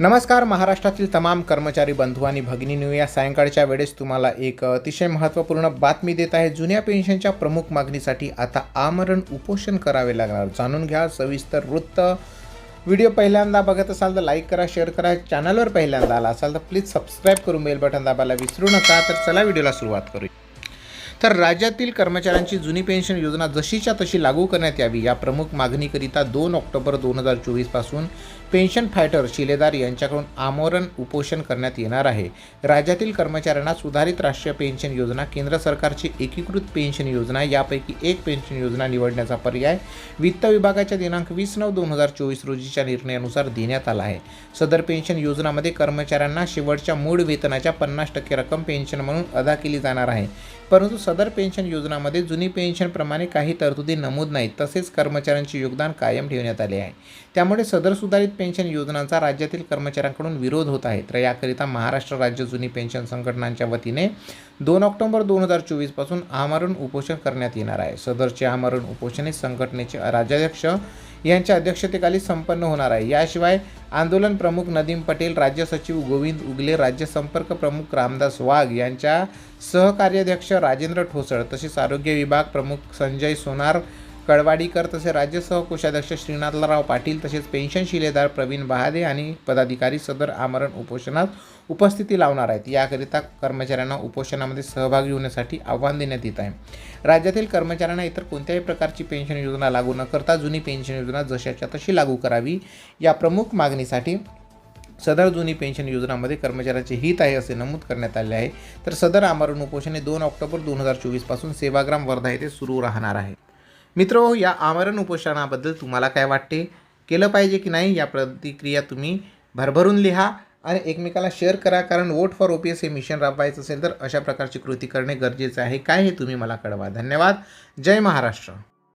नमस्कार महाराष्ट्रातील तमाम कर्मचारी बंधू आणि भगिनींनो या सायंकाळच्या वेळेस तुम्हाला एक अतिशय महत्त्वपूर्ण बातमी देत आहे. जुन्या पेन्शनच्या प्रमुख मागणीसाठी आता आमरण उपोषण करावे लागणार. जाणून घ्या सविस्तर वृत्त. व्हिडिओ पहिल्यांदा बघत असाल तर लाईक करा शेअर करा. चॅनलवर पहिल्यांदा आला असाल तर प्लीज सबस्क्राईब करून बेल बटन दाबायला विसरू नका. तर चला व्हिडिओला सुरुवात करूया. तर राज्यातील कर्मचाऱ्यांची जुनी पेन्शन योजना जशीच्या तशी लागू करण्यात यावी या प्रमुख मागणीकरिता दोन ऑक्टोबर दोन हजार चोवीसपासून पेन्शन फायटर शिलेदार यांच्याकडून आमरण उपोषण करण्यात येणार आहे. राज्यातील कर्मचाऱ्यांना सुधारित राष्ट्रीय पेन्शन योजना केंद्र सरकारची एकीकृत पेन्शन योजना यापैकी एक पेन्शन योजना निवडण्याचा पर्याय वित्त विभागाच्या दिनांक वीस नऊ दोन हजार चोवीस रोजीच्या निर्णयानुसार देण्यात आला आहे. सदर पेन्शन योजनामध्ये कर्मचाऱ्यांना शेवटच्या मूळ वेतनाच्या पन्नास टक्के रक्कम पेन्शन म्हणून अदा केली जाणार आहे. परंतु सदर पेन्शन योजनामध्ये जुनी पेन्शनप्रमाणे काही तरतुदी नमूद नाहीत तसेच कर्मचाऱ्यांचे योगदान कायम ठेवण्यात आले आहे. त्यामुळे सदर सुधारित पेन्शन योजनांचा राज्यातील कर्मचाऱ्यांकडून विरोध होत आहे. तर याकरिता महाराष्ट्र राज्य जुनी पेन्शन संघटनांच्या वतीने दोन ऑक्टोबर दोन हजार चोवीसपासून आमरण उपोषण करण्यात येणार आहे. सदरचे आमरण उपोषण हे संघटनेचे राज्याध्यक्ष यांच्या अध्यक्षतेखाली संपन्न होणार आहे. याशिवाय आंदोलन प्रमुख नदीम पटेल राज्य सचिव गोविंद उगले राज्य संपर्क प्रमुख रामदास वाघ यांच्या सहकार्याध्यक्ष राजेंद्र ठोसळ तसेच आरोग्य विभाग प्रमुख संजय सोनार कळवाडीकर तसे राज्य सहकोषाध्यक्ष श्रीनाथराव पाटील तसेच पेन्शन शिलेदार प्रवीण बहादे आणि पदाधिकारी सदर आमरण उपोषणात उपस्थिती लावणार आहेत. याकरिता कर्मचाऱ्यांना उपोषणामध्ये सहभागी होण्यासाठी आव्हान देण्यात येत आहे. राज्यातील कर्मचाऱ्यांना इतर कोणत्याही प्रकारची पेन्शन योजना लागू न करता जुनी पेन्शन योजना जशाच्या तशी लागू करावी या प्रमुख मागणीसाठी सदर जुनी पेन्शन योजनामध्ये कर्मचाऱ्यांचे हित आहे असे नमूद करण्यात आले आहे. तर सदर आमरण उपोषण हे दोन ऑक्टोबर दोन हजार चोवीसपासून सेवाग्राम वर्धा येथे सुरू राहणार आहे. मित्र या आमरण उपोषणाबद्दल तुम्हाला काय वाटते? केलं पाहिजे की नाही? या प्रतिक्रिया तुम्ही भरभरून लिहा आणि एकमेकाला शेअर करा कारण vote for O P S हे मिशन राबवायचं असेल तर अशा प्रकारची कृती करणे गरजेचं आहे. काय हे तुम्ही मला कळवा. धन्यवाद. जय महाराष्ट्र.